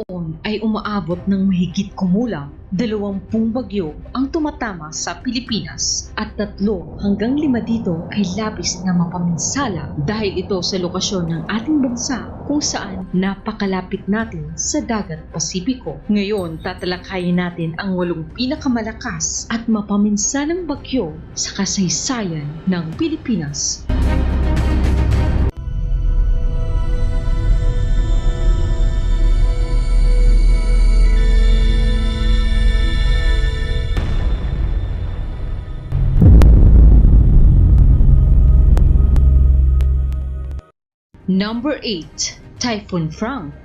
taon ay umaabot ng mahigit kumulang dalawampung bagyo ang tumatama sa Pilipinas at tatlo hanggang lima dito ay labis na mapaminsala dahil ito sa lokasyon ng ating bansa kung saan napakalapit natin sa dagat Pasipiko. Ngayon, tatalakayin natin ang walong pinakamalakas at mapaminsalang bagyo sa kasaysayan ng Pilipinas. Number 8, Typhoon Frank.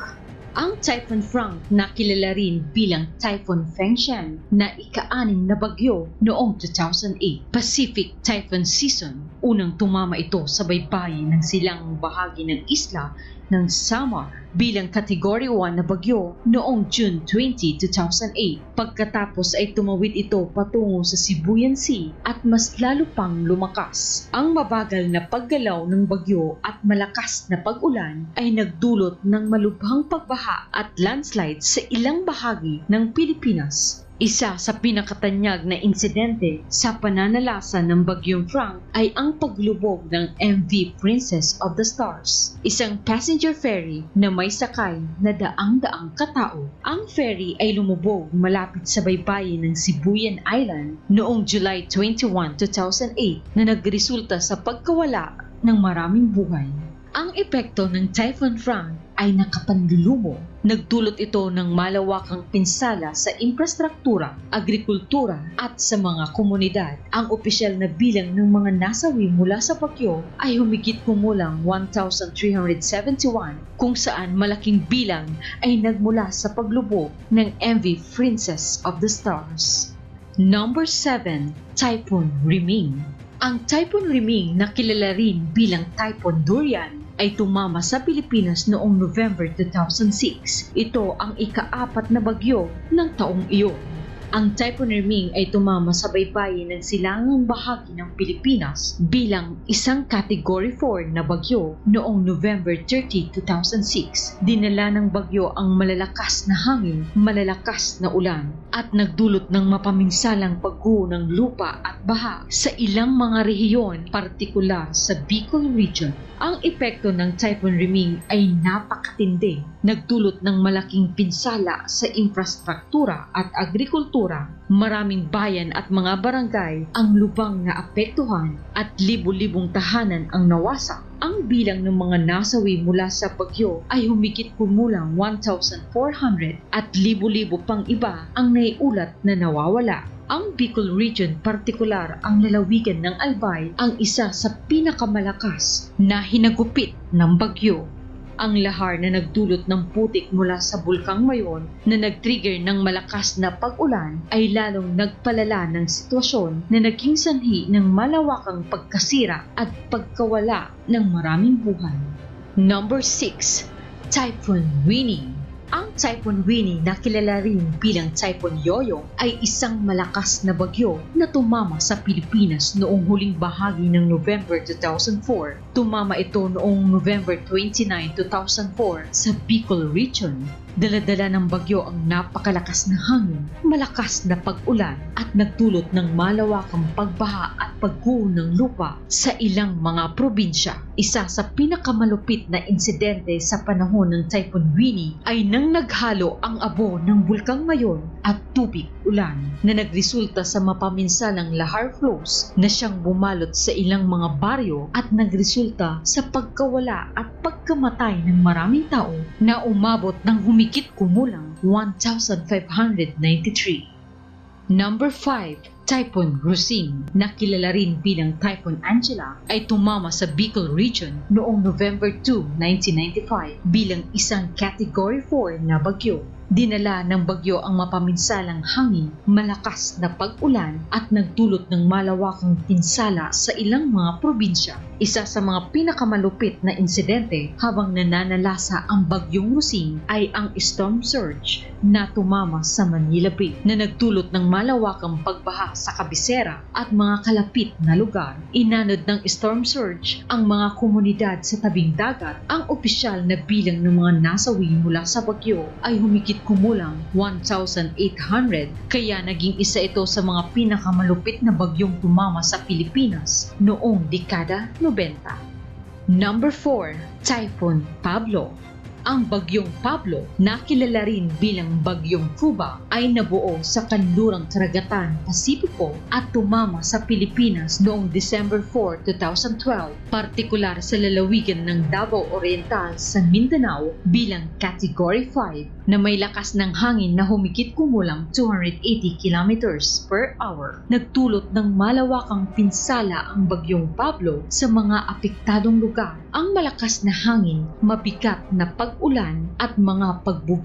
Ang Typhoon Frank na kilala rin bilang Typhoon Fengshan na ika-anim na bagyo noong 2008 Pacific Typhoon Season. Unang tumama ito sa baybayin ng silang bahagi ng isla ng Samar bilang Category 1 na bagyo noong June 20, 2008. Pagkatapos ay tumawid ito patungo sa Sibuyan Sea at mas lalo pang lumakas. Ang mabagal na paggalaw ng bagyo at malakas na pag-ulan ay nagdulot ng malubhang pagbaha at landslide sa ilang bahagi ng Pilipinas. Isa sa pinakatanyag na insidente sa pananalasa ng Bagyong Frank ay ang paglubog ng MV Princess of the Stars, isang passenger ferry na may sakay na daang-daang katao. Ang ferry ay lumubog malapit sa baybayin ng Sibuyan Island noong July 21, 2008 na nagresulta sa pagkawala ng maraming buhay. Ang epekto ng Typhoon Frank ay nakapanlulumo. Nagdulot ito ng malawakang pinsala sa infrastruktura, agrikultura at sa mga komunidad. Ang opisyal na bilang ng mga nasawi mula sa bagyo ay humigit kumulang 1,371 kung saan malaking bilang ay nagmula sa paglubog ng MV Princess of the Stars. Number 7, Typhoon Riming. Ang Typhoon Riming na kilala rin bilang Typhoon Durian ay tumama sa Pilipinas noong November 2006. Ito ang ikaapat na bagyo ng taong iyon. Ang Typhoon Riming ay tumama sa baybayin ng silangang bahagi ng Pilipinas bilang isang Category 4 na bagyo noong November 30, 2006. Dinala ng bagyo ang malalakas na hangin, malalakas na ulan at nagdulot ng mapaminsalang pagguho ng lupa at baha sa ilang mga rehiyon, partikular sa Bicol Region. Ang epekto ng Typhoon Riming ay napakatindi. Nagdulot ng malaking pinsala sa infrastruktura at agrikultura. Maraming bayan at mga barangay ang lubang na apektuhan at libu-libong tahanan ang nawasak. Ang bilang ng mga nasawi mula sa bagyo ay humigit kumulang 1,400 at libu-libo pang iba ang naiulat na nawawala. Ang Bicol Region, partikular ang lalawigan ng Albay, ang isa sa pinakamalakas na hinagupit ng bagyo. Ang lahar na nagdulot ng putik mula sa Bulkang Mayon na nag-trigger ng malakas na pag-ulan ay lalong nagpalala ng sitwasyon na naging sanhi ng malawakang pagkasira at pagkawala ng maraming buhay. Number 6. Typhoon Winnie ang Typhoon Winnie na kilala rin bilang Typhoon Yoyo ay isang malakas na bagyo na tumama sa Pilipinas noong huling bahagi ng November 2004. Tumama ito noong November 29, 2004 sa Bicol Region. Daladala ng bagyo ang napakalakas na hangin, malakas na pag-ulan at nagdulot ng malawakang pagbaha at pagguho ng lupa sa ilang mga probinsya. Isa sa pinakamalupit na insidente sa panahon ng Typhoon Winnie ay nang naghalo ang abo ng Bulkang Mayon at tubig ulan na nagresulta sa mapaminsalang lahar flows na siyang bumalot sa ilang mga baryo at nagresulta sa pagkawala at pagkamatay ng maraming tao na umabot ng humigit kumulang 1,593. Number 5. Typhoon Rosine, na kilala rin bilang Typhoon Angela, ay tumama sa Bicol Region noong November 2, 1995 bilang isang Category 4 na bagyo. Dinala ng bagyo ang mapaminsalang hangin, malakas na pag-ulan at nagdulot ng malawakang pinsala sa ilang mga probinsya. Isa sa mga pinakamalupit na insidente habang nananalasa ang bagyong Rosine ay ang storm surge na tumama sa Manila Bay na nagdulot ng malawakang pagbaha sa kabisera at mga kalapit na lugar. Inanod ng storm surge ang mga komunidad sa tabing dagat. Ang opisyal na bilang ng mga nasawi mula sa bagyo ay humigit kumulang 1,800 kaya naging isa ito sa mga pinakamalupit na bagyong tumama sa Pilipinas noong dekada 90. Number 4, Typhoon Pablo. Ang bagyong Pablo, na kilala rin bilang bagyong Cuba, ay nabuo sa kanlurang karagatan Pasipiko at tumama sa Pilipinas noong December 4, 2012, partikular sa lalawigan ng Davao Oriental sa Mindanao bilang Category 5 na may lakas ng hangin na humigit kumulang 280 kilometers per hour. Nagtulot ng malawakang pinsala ang bagyong Pablo sa mga apektadong lugar. Ang malakas na hangin, mabigat na pag-ulan at mga pagbubulong